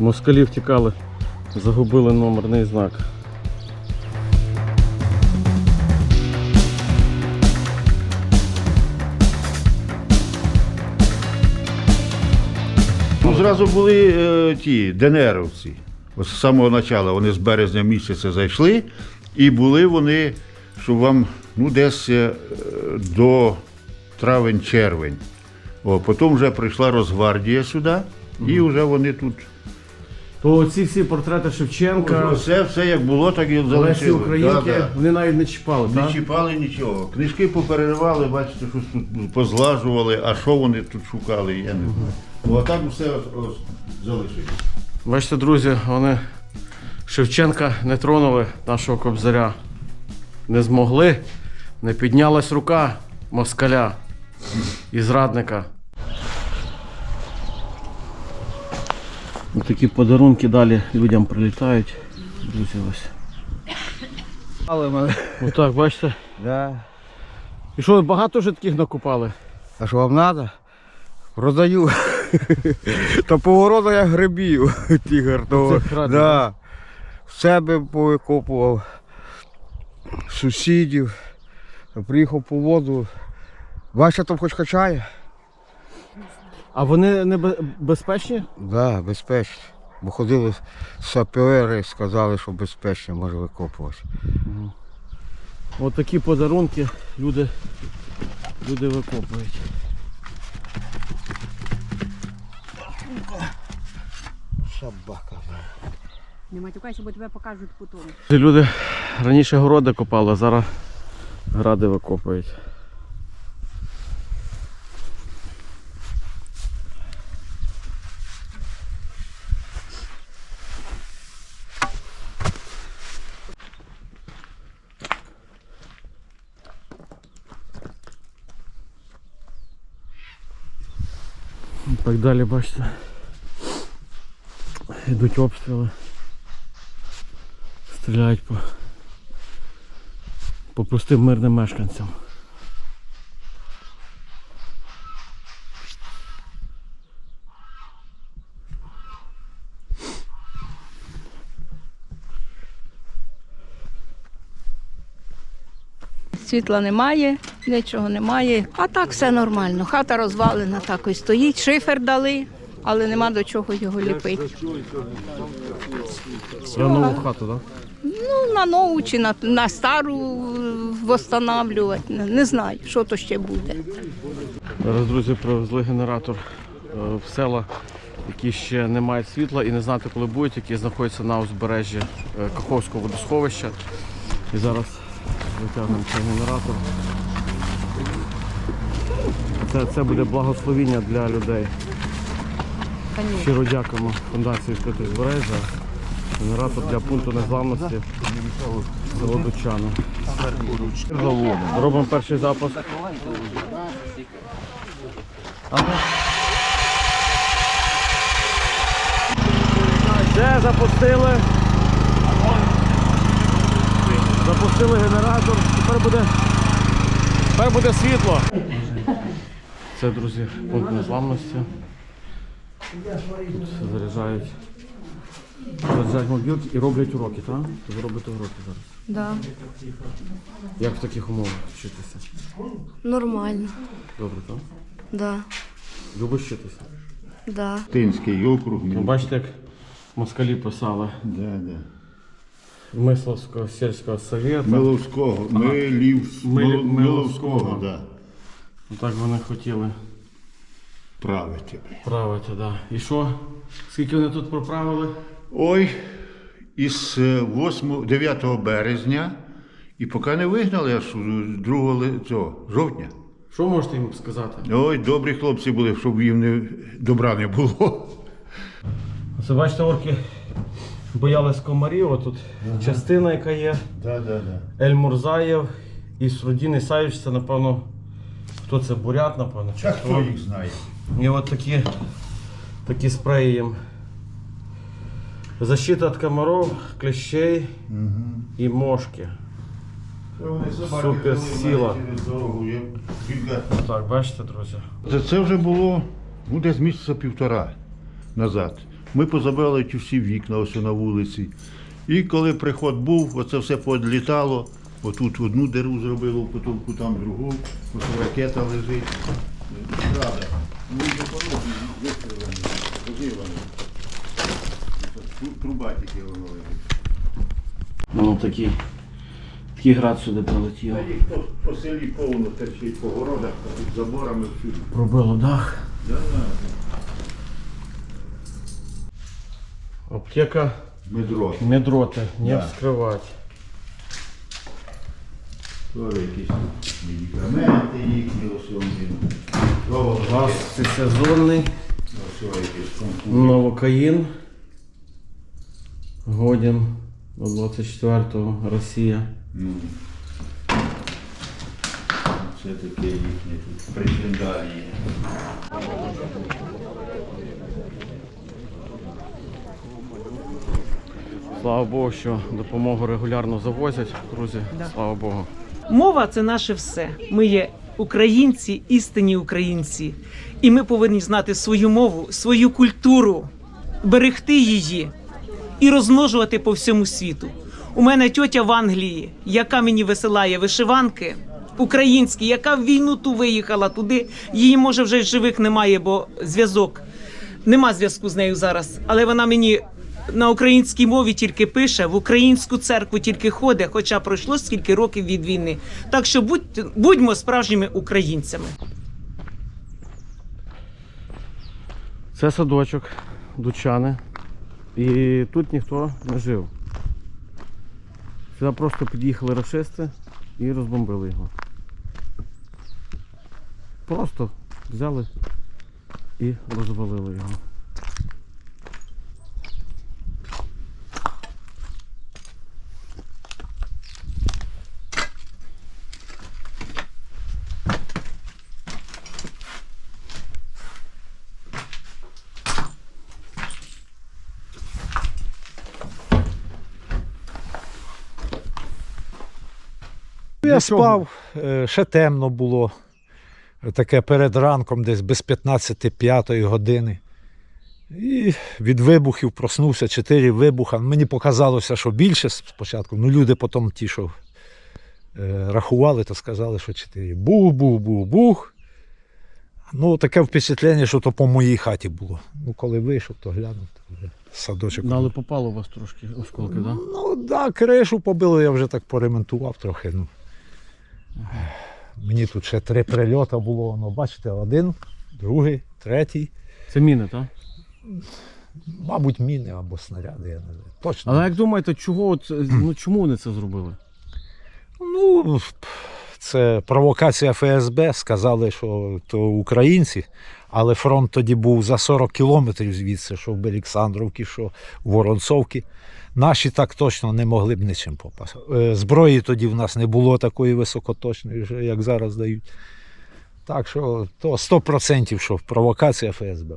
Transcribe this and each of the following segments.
Москалі втікали, загубили номерний знак. Ну, зразу були е, ті ДНРовці. Ось з самого початку вони з березня місяця зайшли, і були вони, щоб вам ну, десь е, до травень-червень. О, потім вже прийшла Росгвардія сюди, і вже вони тут. То ці всі портрети Шевченка, Все, все як було, так і Лесі залишили. Українки, Да, да. вони навіть не чіпали, Не так? чіпали нічого. Книжки попереривали, бачите, щось тут позлажували, а що вони тут шукали, я не знаю. Ну, а так все ось, ось залишили. Бачите, друзі, вони Шевченка не тронули нашого кобзаря. Не змогли, не піднялась рука москаля і зрадника. Такі подарунки далі людям прилітають. Друзі, ось. Але мене. Отак, бачите. Да. І що, багато вже таких накупали? А що вам треба? Продаю. Та погороду я грибів, тігр. То, да. В себе повикопував, сусідів. Приїхав по воду. Бачите, там хоч качає? А вони не бе- безпечні? Да, безпечно. Бо ходили сапери, сказали, що безпечно може викопувати. От такі подарунки люди, люди викопують. Собака. Не матюкайся, бо тебе покажуть потім. Люди раніше городи копали, а зараз гради викопують. Так далі, бачите. Йдуть обстріли. Стріляють по, по простим мирним мешканцям. Світла немає, нічого немає. А так все нормально. Хата розвалена, так ось стоїть. Шифер дали, але нема до чого його ліпити. Я нову хату, так? Ну, на нову чи на, на стару встановлювати. Не, не знаю, що то ще буде. Зараз, друзі, привезли генератор е, в села, які ще не мають світла і не знати, коли будуть, які знаходяться на узбережжі е, Каховського водосховища. І зараз витягнемо цей генератор. Це, це буде благословіння для людей. Щиро дякуємо фундації відкрите збережжя. Генератор для пункту незламності село Дучани. Робимо перший запуск. Все, запустили. Запустили генератор. Тепер буде, тепер буде світло. Це, друзі, пункт незламності. Тут заряджають. Заряджають мобілки і роблять уроки, так? Ви робите уроки зараз. Да, Як в таких умовах вчитися? нормально. Добре, так? Да, Любиш вчитися? да. Тинський округ. Ну, бачите, як москалі писали. Да, да. Мисловського сільського совєту. Миловського. Милів... Милі- Миловського. Миловського, да. Так вони хотіли Правити. правити, так. Да. І що? Скільки вони тут проправили? Ой, із е, 8, 9 березня, і поки не вигнали, аж 2 цього, жовтня. Що можете їм сказати? Ой, добрі хлопці були, щоб їм не, добра не було. Це бачите, орки боялись комарів. Отут частина, яка є. Да, да, да. Ель Мурзаєв і Срудін Ісаєвич, це напевно. Хто це? Бурят, напевно. чи А хто? хто їх знає? І от такі, такі спреї їм. Защита від комаров, клещей і мошки. Супер сила. Так, бачите, друзі. Це, це вже було ну, десь місяця півтора назад. Ми позабирали ті всі вікна ось на вулиці. І коли приход був, оце все подлітало. Отут одну диру зробили в потолку, там другу, ось ракета лежить. Рада. Ну, і допомоги вистрілені, розірвані. Труба тільки воно лежить. Ну такий, такий град сюди прилетів. Та їх по, по селі повно терчить по городах, під заборами всюди. Пробило дах. Да, да. Аптека Медро. медроти, не Да. Вскривати. Якісь тут медикаменти їхні, ось вони. Того Газ сезонний, Ось якісь комплекти. новокаїн. Годін до 24-го Росія. Ну, Це таке їхнє тут причиндальні. Слава Богу, що допомогу регулярно завозять, друзі. Слава Богу. Мова це наше все. Ми є українці, істинні українці. І ми повинні знати свою мову, свою культуру, берегти її і розмножувати по всьому світу. У мене тьотя в Англії, яка мені висилає вишиванки українські, яка в війну ту виїхала туди. Її може вже живих немає, бо зв'язок нема зв'язку з нею зараз. Але вона мені на українській мові тільки пише, в українську церкву тільки ходить, хоча пройшло скільки років від війни. Так що будь, будьмо справжніми українцями. Це садочок, дучани. І тут ніхто не жив. Сюди просто під'їхали рашисти і розбомбили його. Просто взяли і розвалили його. Я спав, е, ще темно було. Таке перед ранком, десь без 15-5 години. І від вибухів проснувся чотири вибуха. Мені показалося, що більше спочатку. Ну, люди потім ті, що е, рахували, то сказали, що чотири. Бух, бух, бух, бух. Ну, таке впечатлення, що то по моїй хаті було. Ну, коли вийшов, то глянув, то вже садочок. Ну, Але попало у вас трошки осколки, так? Да? Ну, так, да, кришу побило, я вже так поремонтував трохи. Ну. Мені тут ще три прильоти було. Ну, бачите, один, другий, третій. Це міни, так? Мабуть, міни або снаряди, я не знаю. Точно. Але як думаєте, чого от, ну, чому вони це зробили? Ну, це провокація ФСБ. Сказали, що то українці, але фронт тоді був за 40 кілометрів звідси, що в Олександровці, що в Воронцовці. Наші так точно не могли б нічим попасти. Е, Зброї тоді в нас не було такої високоточної, як зараз дають. Так що то 100% що провокація ФСБ.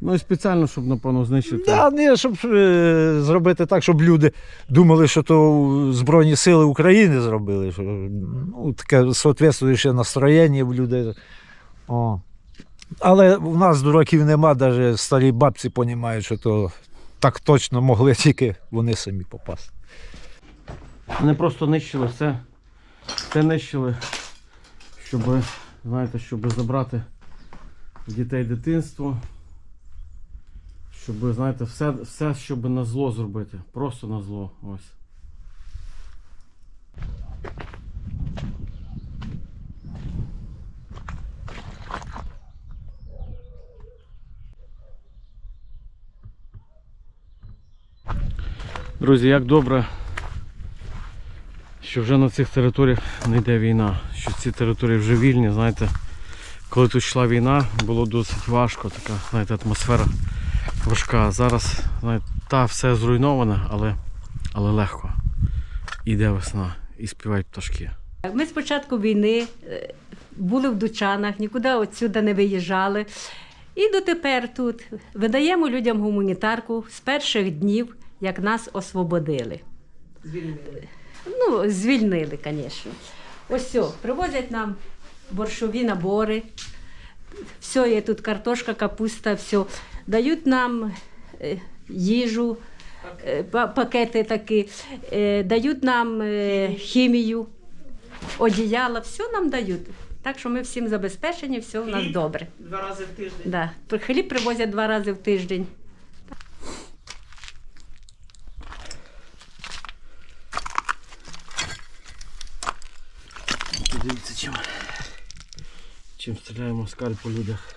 Ну і спеціально, щоб, напевно, знищити. Да, ні, щоб е, зробити так, щоб люди думали, що то Збройні Сили України зробили. Що, ну, таке соответствуюче настроєння в людей. О. Але в нас дураків нема, навіть старі бабці розуміють, що то так точно могли тільки вони самі попасти. Вони просто нищили все. Все нищили, щоб, знаєте, щоб забрати дітей дитинство. Щоб, знаєте, все, все, щоб на зло зробити. Просто на зло. Ось. Друзі, як добре, що вже на цих територіях не йде війна, що ці території вже вільні, знаєте, коли тут йшла війна, було досить важко, така, знаєте, атмосфера важка. Зараз, знаєте, та все зруйноване, але, але легко. Іде весна і співають пташки. Ми з початку війни е, були в Дучанах, нікуди отсюди не виїжджали. І дотепер тут видаємо людям гуманітарку з перших днів, як нас освободили. Звільнили. Ну, звільнили, звісно. Ось все, привозять нам борщові набори. Все, є тут картошка, капуста, все. Дають нам е, їжу, е, пакети такі, е, дають нам хімію, одіяла, все нам дають. Так що ми всім забезпечені, все у нас добре. Два рази в тиждень. Да. Хліб привозять два рази в тиждень. Дивіться, чим, чим стріляємо москаль по людях.